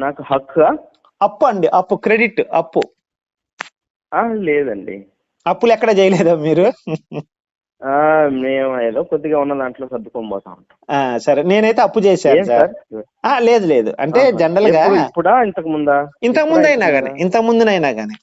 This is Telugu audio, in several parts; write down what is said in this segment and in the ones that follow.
నాకు హక్కు? అప్పు అండి అప్పు క్రెడిట్ అప్పు. లేదండి. అప్పులు ఎక్కడ చేయలేదా మీరు? ఆ, మేము ఏదో కొద్దిగా ఉన్న దాంట్లో సర్దుకొని పోతా ఉంటాం. ఆ, సరే నేనైతే అప్పు చేశాను సార్. లేదు లేదు. అంటే. జనరల్గా ఇప్పుడా? ఇంతకు ముందా? ఇంతకు ముందు అయినా ఇప్పుడా, గానీ ఇంతకు ముందునైనా గానీ.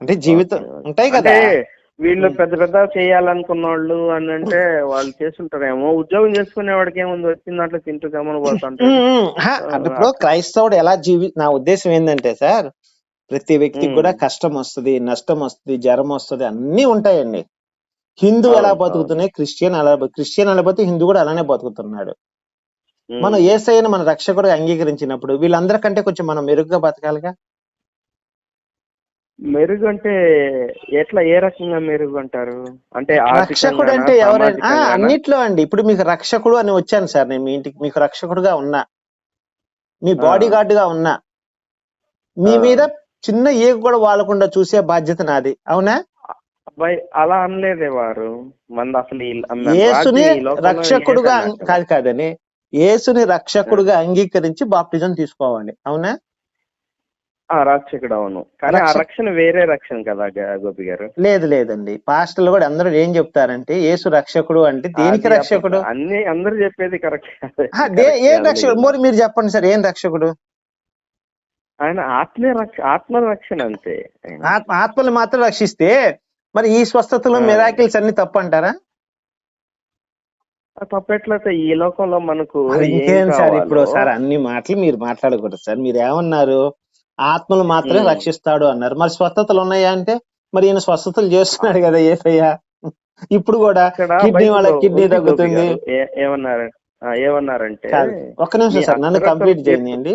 అంటే జీవితం. ఉంటాయి కదా. వీళ్ళు పెద్ద పెద్ద చేయాలనుకున్న వాళ్ళు అని అంటే వాళ్ళు చేస్తుంటారేమో. ఉద్యోగం చేసుకునే వాడికి ఏముంది? వచ్చిన దాంట్లో తింటూ గమని పోతుంటారు ఇప్పుడు క్రైస్తవుడు ఎలా జీవి నా ఉద్దేశం ఏంటంటే సార్ ప్రతి వ్యక్తికి. కూడా కష్టం వస్తుంది నష్టం వస్తుంది జ్వరం వస్తుంది అన్ని ఉంటాయండి. హిందూ ఎలా బతుకుతున్నాయి? క్రిస్టియన్ అలా బ- క్రిస్టియన్ ఎలా బతుకు హిందూ కూడా అలానే బతుకుతున్నాడు. మనం ఏసైని మన రక్షకుడు అంగీకరించినప్పుడు వీళ్ళందరికంటే కొంచెం మనం మెరుగ్గా బతకాలిగా? మెరుగు అంటే ఎట్లా ఏ రకంగా మెరుగు అంటారు అంటే రక్షకుడు అంటే ఎవరైనా? అన్నిట్లో అండి. ఇప్పుడు మీకు రక్షకుడు అని వచ్చాను సార్ నేను మీ ఇంటికి. మీకు రక్షకుడుగా ఉన్నా. మీ. బాడీ గార్డ్గా ఉన్నా. మీ. మీద చిన్న ఏగు కూడా వాడకుండా చూసే బాధ్యత నాది. అవునా? అలా అనలేదే వారు. మంది అసలు యేసుని రక్షకుడుగా. కాదు కాదని యేసుని రక్షకుడుగా అంగీకరించి బాప్టిజం తీసుకోవాలి. అవునా? ఆ రక్షకుడు అవును కానీ ఆ రక్ష- రక్షణ వేరే రక్షణ కదా గోపి గారు? లేదు లేదండి. పాస్టర్లు కూడా అందరూ ఏం చెప్తారంటే యేసు రక్షకుడు అంటే దేనికి రక్షకుడు? అన్ని అందరు చెప్పేది కరెక్ట్. ఏం రక్షకుడు? మరి మీరు చెప్పండి సార్ ఏం రక్షకుడు? ఆయన ఆత్మీయ రక్ష ఆత్మ రక్షణ అంతే. ఆత్మ ఆత్మలు మాత్రం రక్షిస్తే మరి ఈ స్వస్థతలు. మిరాకిల్స్ అన్ని తప్పు అంటారా ఆ తప్పెట్లయితే ఈ లోకంలో మనకు ఇంకేం సార్ ఇప్పుడు సార్ అన్ని మాటలు మీరు మాట్లాడకూడదు సార్. మీరు ఏమన్నారు? ఆత్మలు మాత్రమే. రక్షిస్తాడు అన్నారు మరి స్వస్థతలు ఉన్నాయా అంటే మరి ఈయన స్వస్థతలు చేస్తున్నాడు కదా ఏసయ్యా ఇప్పుడు కూడా కిడ్నీ వాళ్ళ కిడ్నీ తగ్గుతుంది ఏమన్నారు ఏమన్నారంటే ఒక్క నిమిషం సార్ నన్ను కంప్లీట్. చేయండి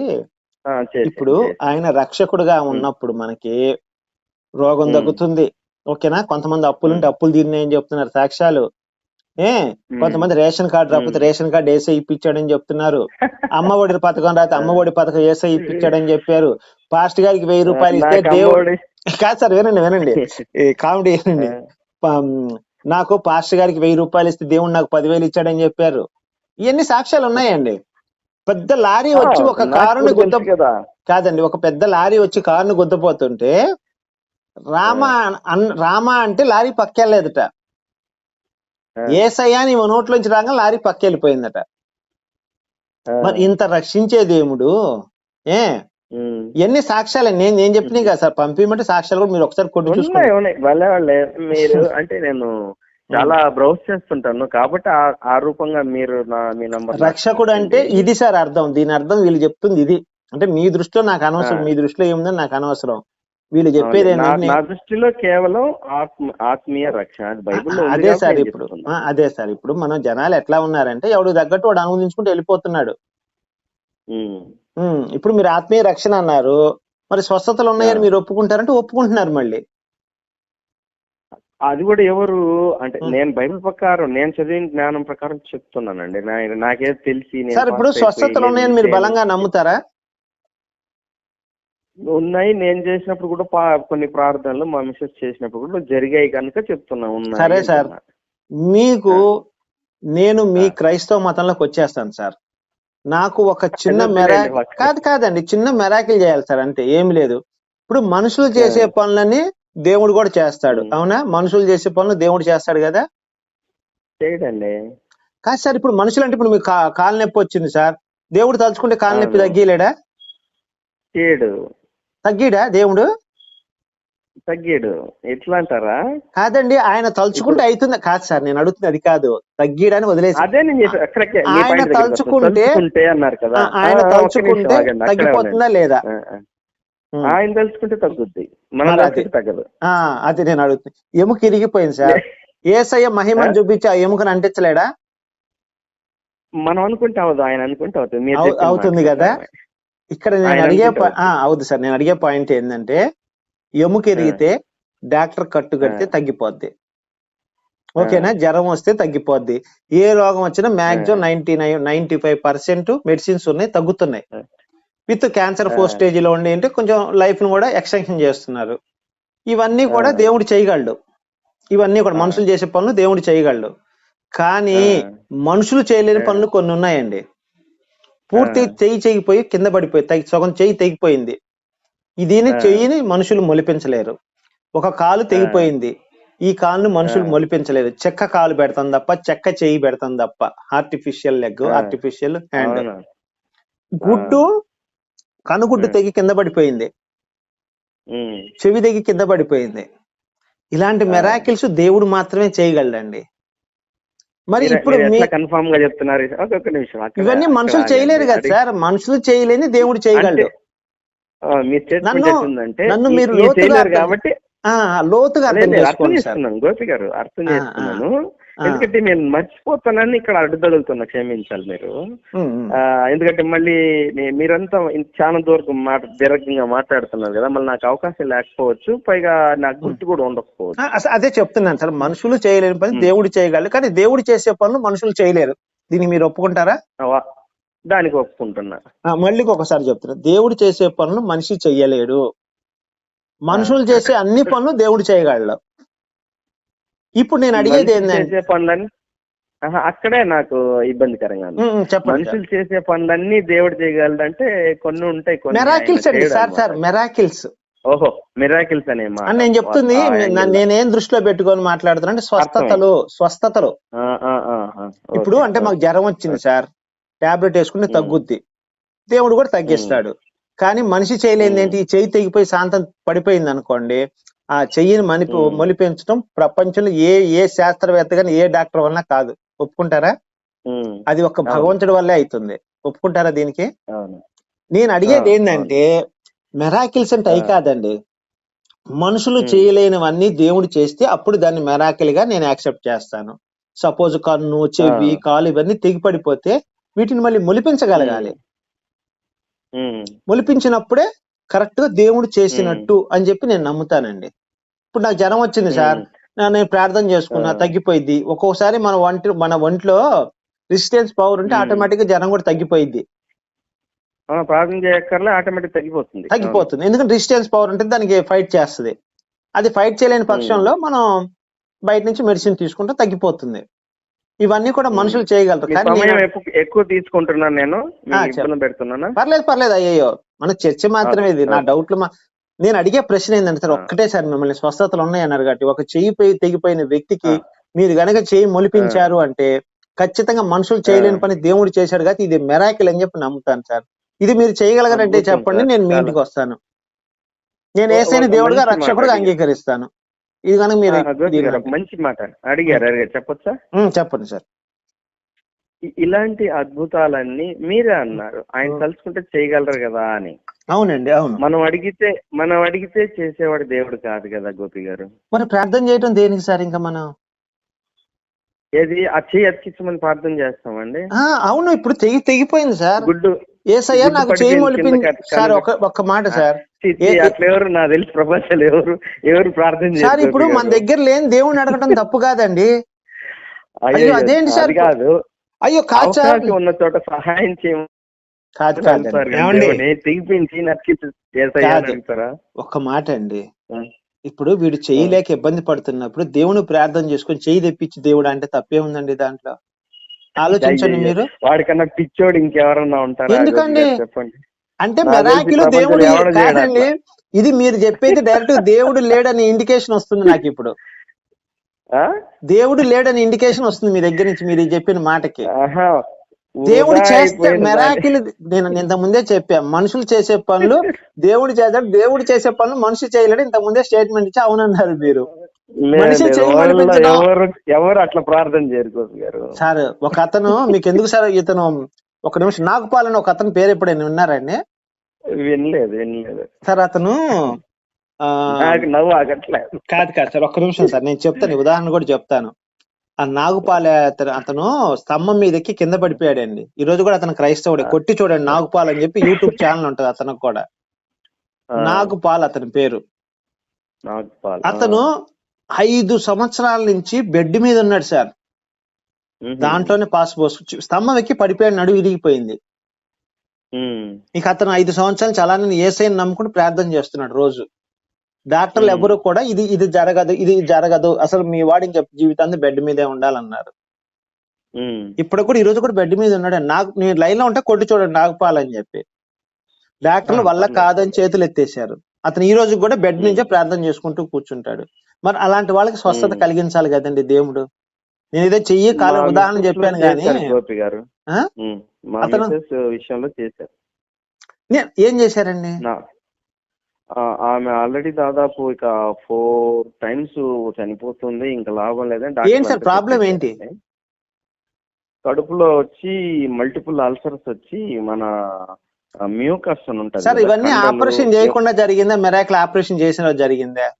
ఇప్పుడు. ఆయన రక్షకుడుగా ఉన్నప్పుడు మనకి రోగం. తగ్గుతుంది ఓకేనా కొంతమంది అప్పులుంటే. అప్పులు తీరినాయని చెప్తున్నారు సాక్ష్యాలు. కొంతమంది రేషన్ కార్డు రాకపోతే. రేషన్ కార్డు వేసే ఇప్పించాడని చెప్తున్నారు. అమ్మ ఒడి పథకం రాతే అమ్మ ఒడి పథకం వేసే ఇప్పించాడని చెప్పారు. పాస్ట్ గారికి వెయ్యి రూపాయలు ఇస్తే దేవుడు కాదు సార్ వినండి వినండి. కామెడీ వినండి. నాకు పాస్టర్ గారికి వెయ్యి రూపాయలు ఇస్తే దేవుడు నాకు పదివేలు ఇచ్చాడని చెప్పారు. ఇవన్నీ సాక్ష్యాలు ఉన్నాయండి. పెద్ద లారీ వచ్చి ఒక కారుని గుద్ద కాదండి ఒక పెద్ద లారీ వచ్చి కారుని గుద్దపోతుంటే రామ రామ అంటే లారీ పక్కెళ్ళలేదట ఏసయ్యా నీ నోట్లోంచి రాగా లారీ పక్కెళ్ళిపోయిందట. ఆ, మరి ఇంత రక్షించే దేవుడు ఏ. ఎన్ని సాక్ష్యాలు? నేను నేను చెప్పినాయి కదా సార్ పంపించమంటే సాక్ష్యాలు కూడా మీరు ఒకసారి కొట్టి ఉన్నాయి భలే వాళ్ళే. మీరు అంటే నేను చాలా బ్రౌజ్ చేస్తుంటాను. కాబట్టి ఆ- రూపంగా మీరు నా మీ నంబర్ రక్షకుడు అంటే ఇది సార్ అర్థం. దీని అర్థం వీళ్ళు చెప్తుంది ఇది. అంటే మీ దృష్టిలో నాకు అనవసరం. మీ దృష్టిలో ఏముందని నాకు అనవసరం. వీళ్ళు చెప్పేది నా దృష్టిలో కేవలం ఆత్మ ఆత్మీయ రక్షణ ఉంది అదే సార్ ఇప్పుడు. అదే సార్ ఇప్పుడు మనం జనాలు ఎట్లా ఉన్నారంటే ఎవడు తగ్గట్టు వాడు అనువదించుకుంటూ వెళ్ళిపోతున్నాడు. ఇప్పుడు మీరు ఆత్మీయ రక్షణ అన్నారు మరి స్వస్థతలు ఉన్నాయని. మీరు ఒప్పుకుంటారంటే ఒప్పుకుంటున్నారు మళ్ళీ. అది కూడా ఎవరు అంటే. నేను బైబిల్ ప్రకారం నేను చదివిన జ్ఞానం ప్రకారం చెప్తున్నానండి. నాకేదో తెలిసి సార్ ఇప్పుడు స్వస్థతలు ఉన్నాయని మీరు బలంగా నమ్ముతారా? ఉన్నాయి. నేను చేసినప్పుడు కూడా కొన్ని ప్రార్థనలు మా మిస్సెస్ చేసినప్పుడు కూడా జరిగాయి కనుక చెప్తున్నా. ఉన్నాయి సరే సార్. మీకు నేను మీ. క్రైస్తవ మతంలోకి వచ్చేస్తాను సార్. నాకు ఒక చిన్న మెరా. కాదు కాదండి. చిన్న మెరాకిల్ చేయాలి సార్. అంతే ఏమి లేదు. ఇప్పుడు మనుషులు చేసే. పనులని దేవుడు కూడా చేస్తాడు. అవునా? మనుషులు చేసే పనులు దేవుడు చేస్తాడు కదా? చేయడండి. కాదు సార్ ఇప్పుడు మనుషులు అంటే ఇప్పుడు మీకు కాలు నొప్పి వచ్చింది సార్. దేవుడు తలుచుకుంటే కాలు నొప్పి. తగ్గిలేడా? చేయడు. తగ్గిడా దేవుడు? తగ్గాడు. ఎట్లా అంటారా కాదండి ఆయన తలుచుకుంటే అవుతుంది కాదు సార్ నేను అడుగుతుంది అది కాదు. తగ్గిడని వదిలేసి. అదే ఆయన. తలుచుకుంటే- అన్నారు కదా. ఆయన తలుచుకుంటే తగ్గిపోతుందా లేదా. ఆయన తలుచుకుంటే తగ్గుద్ది. మనం తగ్గదు. ఆ అది నేను అడుగుతుంది ఎముక ఇరిగిపోయింది సార్. ఏసయ్య మహిమను? చూపించి ఆ ఎముకను అంటించలేడా? మనం అనుకుంటే అవదు ఆయన అనుకుంటే అవుతుంది. అవుతుంది కదా? ఇక్కడ నేను అడిగే అవును సార్ నేను అడిగే పాయింట్ ఏంటంటే ఎముక ఇరిగితే డాక్టర్ కట్టు కడితే. తగ్గిపోద్ది ఓకేనా జ్వరం వస్తే తగ్గిపోద్ది ఏ రోగం వచ్చినా maximum ninety nine ninety five percent medicines ఉన్నాయి తగ్గుతున్నాయి. With cancer. ఫోర్ స్టేజ్లో ఉండి అంటే కొంచెం లైఫ్ను కూడా ఎక్స్టెన్షన్ చేస్తున్నారు ఇవన్నీ కూడా. దేవుడు చేయగలడు ఇవన్నీ కూడా. మనుషులు చేసే పనులు దేవుడు చేయగలడు కానీ. మనుషులు చేయలేని. పనులు కొన్ని ఉన్నాయండి పూర్తి. చెయ్యి చెయ్యిపోయి కింద పడిపోయి సగం చెయ్యి తెగిపోయింది దీని ఆ. చెయ్యిని మనుషులు మొలిపించలేరు ఒక కాలు తెగిపోయింది ఈ కాలును మనుషులు. మొలిపించలేరు చెక్క కాలు పెడతాం తప్ప చెక్క చెయ్యి పెడతాం తప్ప ఆర్టిఫిషియల్ లెగ్. ఆర్టిఫిషియల్ హ్యాండ్ గుడ్డు కనుగుడ్డు. తెగి కింద పడిపోయింది. చెవి తెగి కింద పడిపోయింది ఇలాంటి. మెరాకిల్స్ దేవుడు మాత్రమే చేయగలడండి మరి ఇప్పుడు మీరు మీ ఎట్లా కన్ఫామ్గా చెప్తున్నారు ఒక్కొక్క నిమిషం ఇవన్నీ మనుషులు. చేయలేరు కదా సార్ మనుషులు చేయలేని దేవుడు చేయగలడు మీ స్టేట్మెంట్ నన్ను- మీరు కాబట్టి లోతుగా అర్థం చేస్తున్నాను గోపి గారు అర్థం చేస్తున్నాను. ఎందుకంటే నేను మర్చిపోతానని ఇక్కడ అడ్డుదలుతున్నా క్షమించాలి మీరు. ఎందుకంటే మళ్ళీ మీరంతా ఇంత చాలా దూరం మాట దీర్ఘంగా మాట్లాడుతున్నారు కదా మళ్ళీ నాకు అవకాశం లేకపోవచ్చు పైగా నాకు గుర్తు కూడా ఉండకపోవచ్చు. అదే చెప్తున్నాను సార్ మనుషులు చేయలేని పని. దేవుడు చేయగలడు కానీ దేవుడు చేసే పనులు మనుషులు చేయలేరు. దీన్ని మీరు ఒప్పుకుంటారా? దానికి ఒప్పుకుంటున్నా. మళ్ళీ ఒకసారి చెప్తున్నా దేవుడు చేసే పనులు మనిషి చెయ్యలేడు. మనుషులు చేసే అన్ని పనులు దేవుడు చేయగలడు ఇప్పుడు నేను అడిగేది ఏంటంటే పనులన్నీ అక్కడే నాకు ఇబ్బందికరంగా. మనుషులు చేసే పనులన్నీ దేవుడు చేయగలడంటే కొన్ని ఉంటాయి కొన్ని మెరాకిల్స్ అండి సార్ సార్. మెరాకిల్స్ ఓహో మిరాకిల్స్ అనే నేను చెప్తుంది. నేనేం దృష్టిలో పెట్టుకొని మాట్లాడుతున్నా అంటే స్వస్థతలు స్వస్థతలు ఆ, ఆ, ఆ, ఆ. ఇప్పుడు అంటే మాకు. జ్వరం వచ్చింది సార్ టాబ్లెట్ వేసుకుంటే. తగ్గుద్ది దేవుడు కూడా తగ్గిస్తాడు కానీ మనిషి చేయలేని ఉమ్. ఏంటి ఈ చెయ్యి తెగిపోయి శాంతం పడిపోయింది అనుకోండి ఆ చెయ్యిని మనిపి. మొలిపించడం ప్రపంచంలో ఏ ఏ శాస్త్రవేత్త కానీ ఏ డాక్టర్ వల్ల కాదు ఒప్పుకుంటారా అది ఒక. భగవంతుడి వల్లే అవుతుంది ఒప్పుకుంటారా దీనికి నేను అడిగేది ఏంటంటే మెరాకిల్స్ అంటే అయి. కాదండి మనుషులు. చేయలేనివన్నీ దేవుడు చేస్తే అప్పుడు దాన్ని మెరాకిల్గా నేను యాక్సెప్ట్ చేస్తాను సపోజ్ కన్ను చెవి. కాలు ఇవన్నీ తెగిపడిపోతే వీటిని మళ్ళీ మొలిపించగలగాలి మొలిపించినప్పుడే కరెక్ట్గా దేవుడు చేసినట్టు అని చెప్పి నేను నమ్ముతానండి. ఇప్పుడు నాకు జ్వరం వచ్చింది సార్. నేను ప్రార్థన చేసుకున్నా. తగ్గిపోయింది ఒక్కొక్కసారి మన ఒంటి మన ఒంట్లో రెసిస్టెన్స్ పవర్ ఉంటే. ఆటోమేటిక్గా జ్వరం కూడా తగ్గిపోయింది ప్రార్థన చేయక్కర్లే ఆటోమేటిక్ తగ్గిపోతుంది. తగ్గిపోతుంది. ఎందుకంటే రెసిస్టెన్స్ పవర్ ఉంటే దానికి ఫైట్ చేస్తుంది. అది ఫైట్ చేయలేని పక్షంలో మనం బయట నుంచి మెడిసిన్ తీసుకుంటే తగ్గిపోతుంది. ఇవన్నీ కూడా. మనుషులు చేయగలరు కానీ ఎక్కువ తీసుకుంటున్నాను నేను పెడుతున్నానా పర్లేదు పర్లేదు అయ్యో మన చర్చ మాత్రమే ఇది నా. డౌట్లు మా నేను అడిగే ప్రశ్న ఏంటంటే సార్. ఒక్కటే సార్ మిమ్మల్ని స్వస్థతలు ఉన్నాయి అన్నారు కాబట్టి ఒక చెయ్యి పోయి తెగిపోయిన వ్యక్తికి. మీరు గనక చెయ్యి మొలిపించారు అంటే ఖచ్చితంగా మనుషులు చేయలేని పని దేవుడు చేశాడు కాబట్టి ఇది మెరాకిల్ అని చెప్పి నమ్ముతాను సార్ ఇది మీరు చేయగలగరంటే చెప్పండి. నేను మీ. ఇంటికి వస్తాను నేను ఏసైని దేవుడుగా రక్షకుడుగా. అంగీకరిస్తాను ఇది కనుక మీరు మంచి మాట. అడిగారు అడిగారు. చెప్పొచ్చా? చెప్పండి సార్. ఇలాంటి అద్భుతాలన్నీ మీరే అన్నారు. ఆయన. తలుచుకుంటే చేయగలరు కదా అని. అవునండి అవును. మనం అడిగితే మనం అడిగితే చేసేవాడు దేవుడు కాదు కదా గోపి గారు. మరి ప్రార్థన చేయటం దేనికి సార్ ఇంకా మనం? ఏది? ఆ చెయ్యి అతికించమని ప్రార్థన చేస్తామండి. అవును ఇప్పుడు తెగి తెగిపోయింది సార్. గుడ్డు ఏసయ్యా నాకు చేయి మొలిపింది. సార్ ఒక ఒక్క మాట సార్. అట్లా ఎవరు నాకు తెలిసి ప్రపంచంలో ఎవరు ఎవరు ప్రార్థన సార్ ఇప్పుడు మన? దగ్గర లేని దేవుణ్ణి అడగటం తప్పు కాదండి. అయ్యో, అదేంటి సార్? కాదు. అయ్యో కాదు సార్. ఉన్న చోట సహాయం చేయమని కాదు దేవుని ఒక్క మాట అండి. ఇప్పుడు వీడు చేయలేక ఇబ్బంది పడుతున్నప్పుడు దేవుని ప్రార్థన చేసుకొని చెయ్యి తెప్పించి దేవుడు అంటే తప్పే ఉందండి దాంట్లో? ఆలోచించండి. మీరు. వాడికన్నా పిచ్చోడు ఇంకెవరన్నా ఉంటారా? ఎందుకండి? చెప్పండి. అంటే మెరాకిలు దేవుడు కాదండి. ఇది మీరు చెప్పేది డైరెక్ట్ దేవుడు లేడని ఇండికేషన్ వస్తుంది నాకు ఇప్పుడు? దేవుడు లేడని ఇండికేషన్ వస్తుంది మీ దగ్గర నుంచి మీరు చెప్పిన మాటకి. దేవుడు చేస్తే మెరాకిల్ నేను ఇంత ముందే చెప్పా. మనుషులు చేసే పనులు దేవుడు చేస్తాడు దేవుడు చేసే పనులు మనిషి చేయలేడు. ఇంత ముందే స్టేట్మెంట్ ఇచ్చి అవునన్నారు మీరు. ఎవరు అట్లా ప్రార్థన చేయరు సార్ ఒక అతను మీకు ఎందుకు సార్ ఇతను ఒక నిమిషం. నాగపాలని ఒక అతని పేరు ఎప్పుడైనా విన్నారండి వినలేదు వినలేదు. సార్ అతను ఆ, నాకు నవ్వు ఆగట్లేదు. కాదు కాదు సార్ ఒక్క నిమిషం సార్. నేను చెప్తాను ఉదాహరణ కూడా చెప్తాను. ఆ నాగుపాలె అతను స్తంభం మీదకి కింద పడిపోయాడండి. ఈ రోజు కూడా అతను క్రైస్తవుడే. కొట్టి చూడండి నాగుపాల్ అని చెప్పి యూట్యూబ్ ఛానల్ ఉంటది అతనికి కూడా. నాగుపాల్ అతని పేరు. అతను ఐదు సంవత్సరాల నుంచి బెడ్ మీద ఉన్నాడు సార్. దాంట్లోనే పాస్ పోసు స్తంభం ఎక్కి పడిపోయాడు నడువు విరిగిపోయింది. ఇక అతను ఐదు సంవత్సరాలు చాలా ఏసైని నమ్ముకుని ప్రార్థన చేస్తున్నాడు రోజు. డాక్టర్లు. ఎవరు కూడా ఇది ఇది జరగదు ఇది జరగదు. అసలు మీ వాడి ఇంకా జీవితాన్ని బెడ్ మీదే ఉండాలన్నారు. ఇప్పుడు కూడా ఈ రోజు కూడా బెడ్ మీద ఉన్నాడు. నాకు నేను లైన్లో ఉంటే కొట్టి చూడండి నాగపాలని చెప్పి. డాక్టర్లు వల్ల. కాదని చేతులు ఎత్తేసారు అతను ఈ రోజు కూడా బెడ్ నుంచే ప్రార్థన చేసుకుంటూ కూర్చుంటాడు. మరి అలాంటి వాళ్ళకి స్వస్థత. కలిగించాలి కదండి దేవుడు. నేను ఏదో చెయ్యి కాలం ఉదాహరణ చెప్పాను కానీ గోపి గారు. అతను- విషయంలో చేశారు. ఏం చేశారండి? ఆమె ఆల్రెడీ దాదాపు ఇక ఫోర్ టైమ్స్ చనిపోతుంది ఇంకా లాభం డాక్టర్ ఏంటి సార్ ప్రాబ్లం. ఏంటి? కడుపులో వచ్చి మల్టిపుల్ అల్సర్స్ వచ్చి మన మ్యూకస్ అని ఉంటుంది సార్ ఇవన్నీ ఆపరేషన్ చేయకుండా జరిగిందా? మెరాకిల్ ఆపరేషన్ చేసిన జరిగిందా?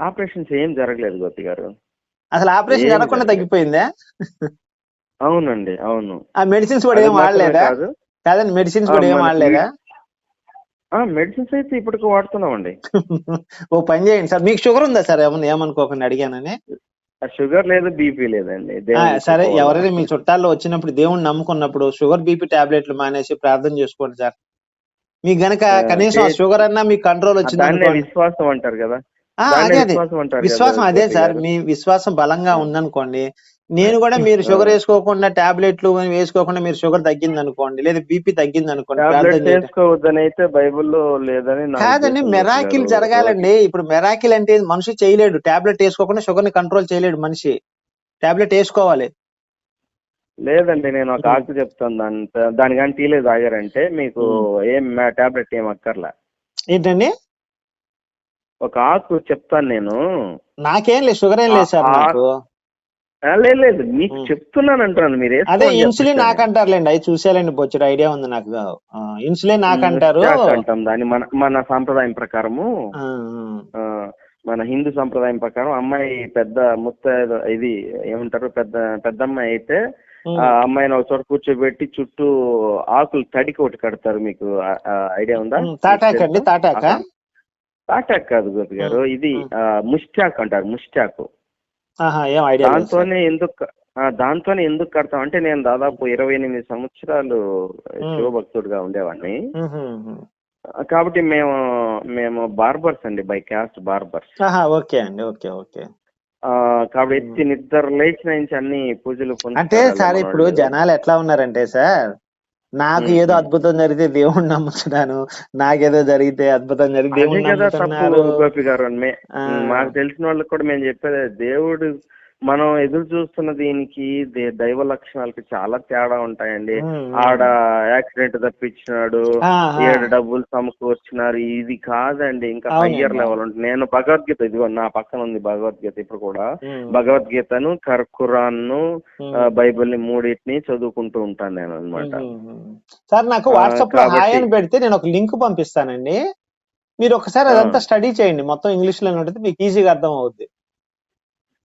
ఆపరేషన్స్ ఏం జరగలేదు గోపి గారు. అసలు ఆపరేషన్ జరగకుండా. తగ్గిపోయిందా? అవునండి అవును. ఆ మెడిసిన్స్ కూడా ఏం వాడలేదా? కాదు. కాదండి మెడిసిన్స్ కూడా ఏం వాడలేదా? ఆ మెడిసిన్స్ అయితే ఇప్పటికి వాడుతున్నామండి. ఓ పని చేయండి సార్. మీకు షుగర్ ఉందా సార్? ఏమన్నా ఏమనుకోకుండా అడిగానని. షుగర్ లేదు బీపీ లేదండి. సరే. ఎవరైనా మీ చుట్టాల్లో వచ్చినప్పుడు దేవుణ్ణి నమ్ముకున్నప్పుడు షుగర్ బీపీ టాబ్లెట్లు మానేసి ప్రార్థన చేసుకోండి సార్. మీకు గనక కనీసం షుగర్ అన్నా మీకు కంట్రోల్ వచ్చింది విశ్వాసం అంటారు కదా. అదే అదే. విశ్వాసం అదే సార్. మీ విశ్వాసం బలంగా. ఉందనుకోండి నేను కూడా మీరు ఆ. షుగర్ వేసుకోకుండా టాబ్లెట్లు వేసుకోకుండా మీరు షుగర్ తగ్గింది అనుకోండి లేదా బీపీ తగ్గింది అనుకోండి అయితే బైబిల్లో లేదని కాదండి మెరాకిల్. జరగాలండి. ఇప్పుడు మెరాకిల్ అంటే మనిషి చేయలేడు. టాబ్లెట్ వేసుకోకుండా షుగర్ని కంట్రోల్ చేయలేడు మనిషి. టాబ్లెట్ వేసుకోవాలి. లేదండి నేను ఒక ఉమ్. ఆకు చెప్తాను. దాని దాని కానీ టీలే తాగారంటే మీకు ఏం టాబ్లెట్ ఏం అక్కర్లా. ఏంటండి? ఒక ఆకు చెప్తాను నేను. నాకేం లేదు షుగర్ ఏం లేదు సార్ నాకు. లేదు లేదు మీకు. చెప్తున్నాను అంటున్నాను మీరు అదే ఇన్సులిన్. నాకంటారులేండి అవి చూసేయాలండి బొచ్చుడు ఐడియా ఉంది నాకు. ఇన్సులిన్ నాకంటారు. అంటాం దాన్ని మన మన సాంప్రదాయం ప్రకారము. మన హిందూ సంప్రదాయం ప్రకారం అమ్మాయి పెద్ద ముత్త ఇది ఏమంటారు పెద్ద పెద్దమ్మాయి అయితే ఉమ్, ఆ అమ్మాయిని ఒక చోట కూర్చోబెట్టి చుట్టూ ఆకులు తడికి ఒకటి కడతారు మీకు ఐడియా ఉందా? ఉమ్, తాటాక్ అండి తాటాక కాదు గోపి గారు ఇది ముష్టాక్ అంటారు ముష్టాకు. దాంతోనే ఎందుకు దాంతోనే ఎందుకు కడతాం అంటే నేను దాదాపు ఇరవై ఎనిమిది సంవత్సరాలు. శివభక్తుడుగా ఉండేవాడిని. కాబట్టి మేము మేము బార్బర్స్ అండి బై క్యాస్ట్ బార్బర్స్ ఓకే అండి ఓకే ఓకే కాబట్టి ఎత్తి నిద్ర లేచిన నుంచి అన్ని పూజలు అంటే సార్ ఇప్పుడు. జనాలు ఎట్లా ఉన్నారంటే సార్ నాకు. ఏదో అద్భుతం జరిగితే దేవుణ్ణి నమ్ముతున్నాను నాకేదో జరిగితే అద్భుతం జరిగితే దేవుణ్ణి నమ్ముతున్నారు. మాకు తెలిసిన వాళ్ళకి కూడా మేము చెప్పేది దేవుడు మనం ఎదురు చూస్తున్న దీనికి దైవ లక్షణాలకి చాలా తేడా ఉంటాయండి. ఆడ యాక్సిడెంట్ తప్పించినాడు. ఏడు డబ్బులు సమకూర్చినారు ఇది కాదండి ఇంకా. హయ్యర్ లెవెల్ ఉంటుంది నేను భగవద్గీత ఇదిగో నా పక్కన ఉంది భగవద్గీత ఇప్పుడు కూడా. భగవద్గీతను ఖురాన్ను. బైబిల్ని మూడింటిని చదువుకుంటూ ఉంటాను నేను అనమాట. సార్ నాకు వాట్సాప్లో హాయ్ పెడితే నేను ఒక లింక్ పంపిస్తానండి మీరు ఒకసారి. అదంతా స్టడీ చేయండి మొత్తం ఇంగ్లీష్లో ఉంటుంది మీకు ఈజీగా అర్థం అవుద్ది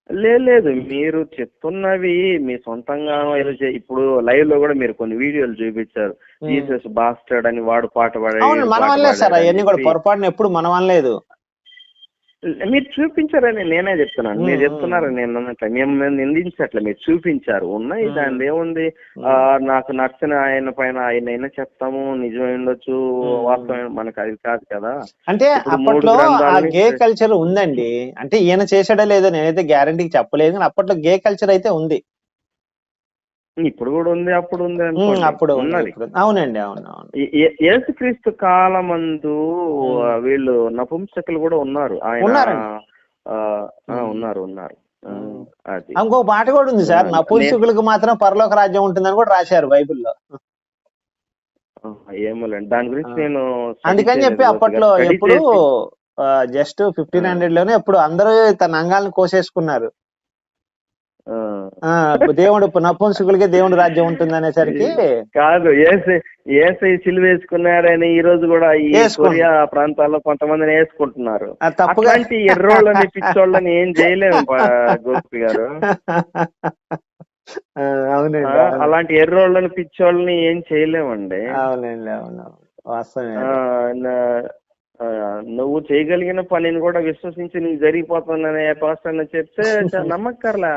లేదు మీరు చెప్తున్నవి మీ సొంతంగా ఏదో చే- ఇప్పుడు లైవ్లో కూడా మీరు కొన్ని వీడియోలు చూపించారు. జీసస్ బాస్టర్డ్ అని వాడు పాట పాడాడు అవును వీడు మన పాట వల్లే సార్ పాడాడు అని అవన్నీ కూడా చెప్పి. పొరపాటున ఎప్పుడు మన వల్లలేదు మీరు చూపించారని నేనే చెప్తున్నాను. మీరు. చెప్తున్నారు నేను మేము నిందించట్లే మీరు చూపించారు. ఉన్నాయి. దాని ఏముంది? ఆ, నాకు నచ్చిన ఆయన పైన ఆయన అయినా చెప్తాము నిజమై ఉండొచ్చు. వాస్తవం మనకు అది కాదు కదా. అంటే అప్పట్లో గే కల్చర్ ఉందండి. అంటే ఈయన చేసాడో లేదో నేనైతే గ్యారంటీకి చెప్పలేదు కానీ అప్పట్లో గే కల్చర్ అయితే ఉంది. ఇప్పుడు కూడా ఉంది అప్పుడు ఉంది. అప్పుడు ఉన్నది అవునండి అవును ఏ- యేసుక్రీస్తు కాలమందు వీళ్ళు నపుంసకులు కూడా ఉన్నారు ఆయన. ఉన్నారు ఉన్నారు. అది ఇంకో మాట కూడా ఉంది సార్ నపుంసకులకు మాత్రం పరలోక రాజ్యం ఉంటుందని కూడా రాశారు బైబిల్లో ఏమోలేండి దాని గురించి. నేను అందుకని చెప్పి. అప్పట్లో ఎప్పుడు జస్ట్ ఫిఫ్టీన్. హండ్రెడ్లోనే ఎప్పుడు అందరూ తన అంగాలను కోసేసుకున్నారు దేవుడు నపుంసకులకే దేవుడు రాజ్యం ఉంటుంది అనేసరికి కాదు ఏసై ఏసై సిలువేసుకున్నారని ఈ రోజు కూడా ఈ. కొరియా ప్రాంతాల్లో కొంతమందిని వేసుకుంటున్నారు అట్లాంటి ఎర్రోళ్ళని పిచ్చోళ్ళని ఏం చేయలేము గోపి గారు అవునండి. అలాంటి ఎర్రోళ్ళని పిచ్చోళ్ళని ఏం చేయలేమండి అవునండి అవును. వాస్తవమే నువ్వు చేయగలిగిన పనిని కూడా విశ్వసించి నీకు జరిగిపోతుందని పాస్టర్ చెప్తే నమ్మక్కర్లా.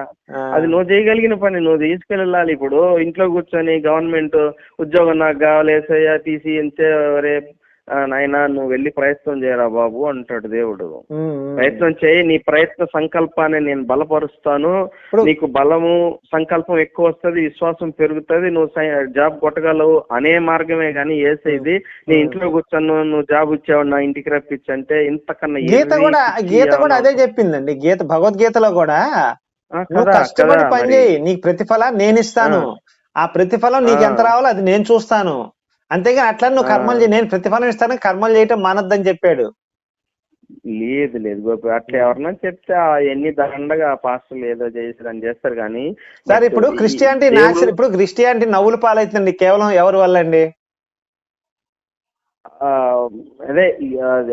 అది నువ్వు చేయగలిగిన పని నువ్వు తీసుకెళ్ళాలి ఇప్పుడు. ఇంట్లో కూర్చొని గవర్నమెంట్ ఉద్యోగం నాకు కావాలి ఏసయ్యా తీసి ఎంతే రే "ఆ, నాయనా నువ్వు వెళ్ళి ప్రయత్నం చేయరా బాబు అంటాడు దేవుడు. ప్రయత్నం చేయి నీ ప్రయత్న సంకల్పాన్ని నేను బలపరుస్తాను. నీకు బలము సంకల్పం ఎక్కువ వస్తది విశ్వాసం పెరుగుతది నువ్వు జాబ్ కొట్టగలవు అనే మార్గమే కానీ ఏసేది. నీ ఇంట్లో కూర్చొని నువ్వు జాబ్ ఇచ్చావు నా ఇంటికి రప్పించంటే ఇంతకన్నా గీత కూడా గీత కూడా అదే చెప్పిందండి. గీత భగవద్గీతలో కూడా నువ్వు కష్టపడి పని. చేయి. నీకు ప్రతిఫలం నేను ఇస్తాను ఆ ప్రతిఫలం నీకు. ఎంత రావాలో అది నేను చూస్తాను. అంతేగాని అట్లా నువ్వు. కర్మలు నేను ప్రతిఫలం ఇస్తాను కర్మలు చేయటం మానద్దని చెప్పాడు లేదు లేదు గోపి అట్లా ఎవరన్నా చెప్తే ఎన్ని దండగా పాస్టర్లు ఏదో చేసి అని చేస్తారు కానీ సార్ ఇప్పుడు క్రిస్టియానిటీ నాశనం ఇప్పుడు క్రిస్టియానిటీ నవ్వుల పాలవుతుంది కేవలం ఎవరి వల్ల అండి అదే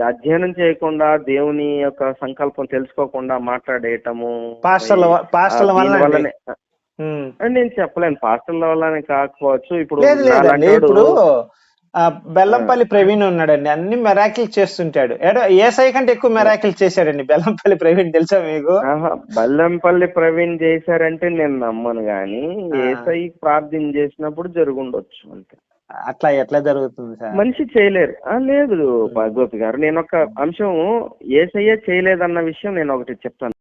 అధ్యయనం చేయకుండా దేవుని యొక్క సంకల్పం తెలుసుకోకుండా మాట్లాడేయటము పాస్టర్ల పాస్టర్ల. వల్లనే నేను చెప్పలేను. పాస్టర్ల వల్లనే కాకపోవచ్చు. ఇప్పుడు లేదు లేదండి నాలాంటోడు- ఇప్పుడు బెల్లంపల్లి ప్రవీణ్ ఉన్నాడండి. అన్ని మెరాకిల్ చేస్తుంటాడు. ఏడో ఏసై కంటే ఎక్కువ మెరాకిల్ చేశాడండి. బెల్లంపల్లి ప్రవీణ్ తెలుసా మీకు? బల్లంపల్లి ప్రవీణ్ చేశారంటే నేను నమ్మను గాని. ఏసై ప్రార్థన చేసినప్పుడు జరుగుండొచ్చు అంతే. అట్లా ఎట్లా జరుగుతుంది సార్? మనిషి చేయలేరు. ఆ, లేదు గోపి గారు. నేను ఒక అంశం ఏసయ్యే చేయలేదన్న విషయం నేను ఒకటి చెప్తాను.